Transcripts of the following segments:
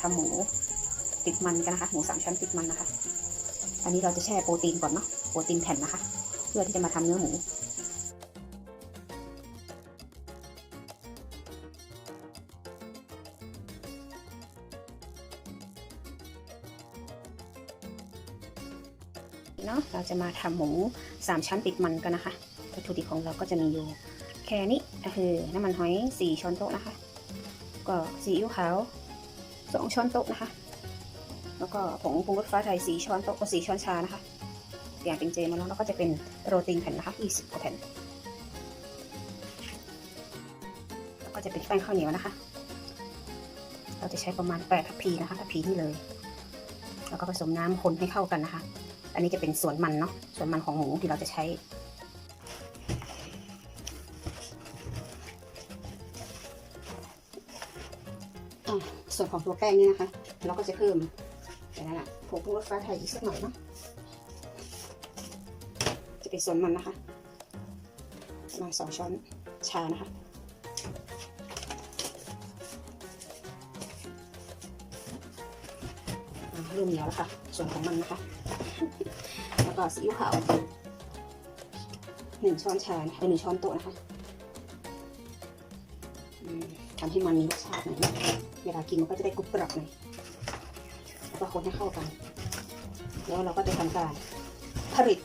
ทำหมูติดมันกันนะคะ หมูสามชั้นติดมันนะคะ อันนี้เราจะแช่โปรตีนก่อนเนาะ โปรตีนแผ่นนะคะ เพื่อที่จะมาทำเนื้อหมู เนาะ เราจะมาทำหมูสามชั้นติดมันกันนะคะ วัตถุดิบของเราก็จะมีอยู่แค่นี้ก็คือน้ำมันหอยสี่ช้อนโต๊ะนะคะ ก็ซีอิ๊วขาว สองช้อนโต๊ะนะคะ แล้วก็ผงปรุงรสฟ้าไทยสีช้อนโต๊ะก็สี่ช้อนชานะคะ อย่างเป็นเจมาแล้วแล้วก็จะเป็นโรตีนแผ่นนะคะ20กว่าแผ่น แล้วก็จะเป็นแป้งข้าวเหนียวนะคะ เราจะใช้ประมาณ8ทัพพีนะคะทัพพีนี่เลย แล้วก็ผสมน้ำคนให้เข้ากันนะคะ อันนี้จะเป็นส่วนมันเนาะ ส่วนมันของหมูที่เราจะใช้ ส่วนของตัวแป้งนี่นะคะ เราก็จะเพิ่มอย่างนั้นอะผงปรุงรสฟ้าไทยอีกสักหน่อยเนาะจะเป็นส่วนมันนะคะประมาณสองช้อนชานะคะเริ่มเหนียวแล้วค่ะ ส่วนของมันนะคะ แล้วก็ซีอิ๊วขาวหนึ่งช้อนชาหนึ่งช้อนโต๊ะนะคะ ทำให้มันมีรสชาติหน่อยเวลากินมันก็จะได้กรุบกรับหน่อยแล้วก็คนให้เข้ากัน แล้วเราก็จะทำการผลิต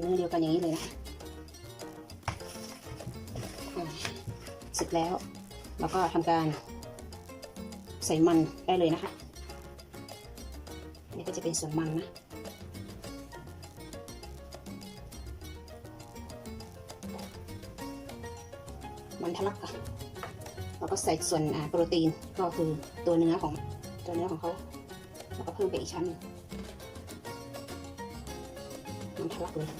เป็นเนื้อเดียวกันอย่างนี้เลยนะเสร็จแล้วเราก็ทำการใส่มันได้เลยนะคะ นี่ก็จะเป็นส่วนมันนะมันทะลักค่ะเราก็ใส่ส่วนโปรตีนก็คือตัวเนื้อของตัวเนื้อของเขาแล้วก็เพิ่มไปอีกชั้นมันทะลักเลย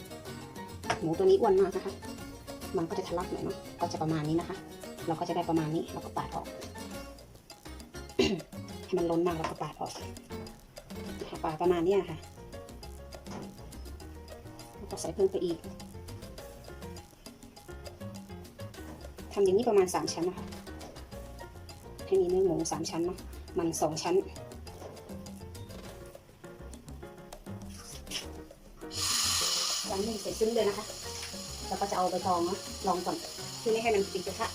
หมูตัวนี้อ้วนมากนะคะ มันก็จะทะลักหน่อยเนาะ ก็จะประมาณนี้นะคะ เราก็จะได้ประมาณนี้ เราก็ปาดออก ให้มันล้นมากเราก็ปาดออกปาดประมาณนี้ยค่ะแล้วก็ใส่เพิ่มไปอีกทำอย่างนี้ประมาณสามชั้นนะคะ ให้มีเนื้อหมูสามชั้นเนาะ มันสองชั้น หลังหนึ่งเสร็จสิ้นเลยนะคะแล้วก็จะเอาไปทองนะลองก่อนเพื่อไม่ให้มันติดกระทะ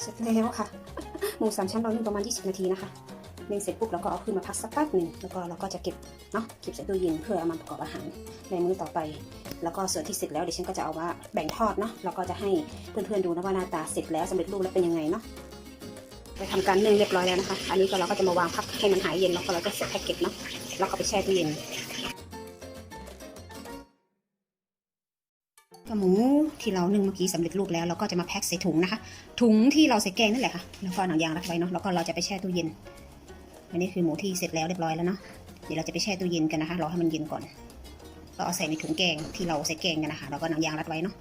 เสร็จแล้วค่ะหมูสามชั้นเรานึ่งประมาณ 20 นาทีนะคะนึ่งเสร็จปุ๊บเราก็เอาขึ้นมาพักสักแป๊บหนึ่งแล้วก็เราก็จะเก็บเนาะเก็บใส่ตู้เย็นเพื่อเอามาประกอบอาหารในมื้อต่อไป แล้วก็ส่วนที่เสร็จแล้วเดี๋ยวฉันก็จะเอามาแบ่งทอดเนาะแล้วก็จะให้เพื่อนๆดูนะว่าหน้าตาเสร็จแล้วสำเร็จรูปแล้วเป็นยังไงเนาะ ไปทำการนึ่งเรียบร้อยแล้วนะคะ อันนี้ก็เราก็จะมาวางพักให้มันหายเย็นแล้วก็เราก็ใส่แพ็กเกจเนาะแล้วก็ไปแช่ตู้เย็นก็หมูที่เรานึ่งเมื่อกี้สำเร็จรูปแล้วเราก็จะมาแพ็คใส่ถุงนะคะ ถุงที่เราใส่แกงนั่นแหละค่ะแล้วก็หนังยางรัดไว้เนาะแล้วก็เราจะไปแช่ตู้เย็น อันนี้คือหมูที่เสร็จแล้วเรียบร้อยแล้วเนาะเดี๋ยวเราจะไปแช่ตู้เย็นกันนะคะรอให้มันเย็นก่อน ก็เอาใส่ในถุงแกงที่เราใส่แกงกันนะคะแล้วก็หนังยางรัดไว้เนาะ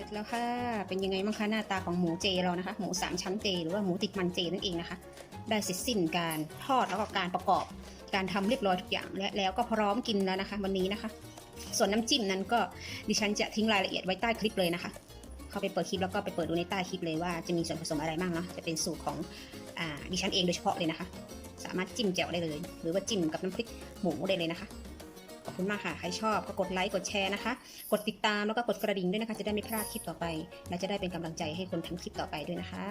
ร็จแล้วค่ะ เป็นยังไงบ้างคะหน้าตาของหมูเจเรานะคะ หมูสามชั้นเจหรือว่าหมูติดมันเจนั่นเองนะคะ ได้เสร็จสิ้นการทอดแล้วก็การประกอบ การทำเรียบร้อยทุกอย่างและแล้วก็พร้อมกินแล้วนะคะ วันนี้นะคะ ส่วนน้ำจิ้มนั้นก็ดิฉันจะทิ้งรายละเอียดไว้ใต้คลิปเลยนะคะ เข้าไปเปิดคลิปแล้วก็ไปเปิดดูในใต้คลิปเลยว่าจะมีส่วนผสมอะไรบ้างเนาะ จะเป็นสูตรของอ่าดิฉันเองโดยเฉพาะเลยนะคะ สามารถจิ้มแจ่วได้เลย หรือว่าจิ้มกับน้ำพริกหมูได้เลยนะคะ อบคุณมากค่ะ ใครชอบก็กดไลค์ กดแชร์นะคะ กดติดตามแล้วก็กดกระดิ่งด้วยนะคะ จะได้ไม่พลาดคลิปต่อไป และจะได้เป็นกำลังใจให้คนทำคลิปต่อไปด้วยนะคะ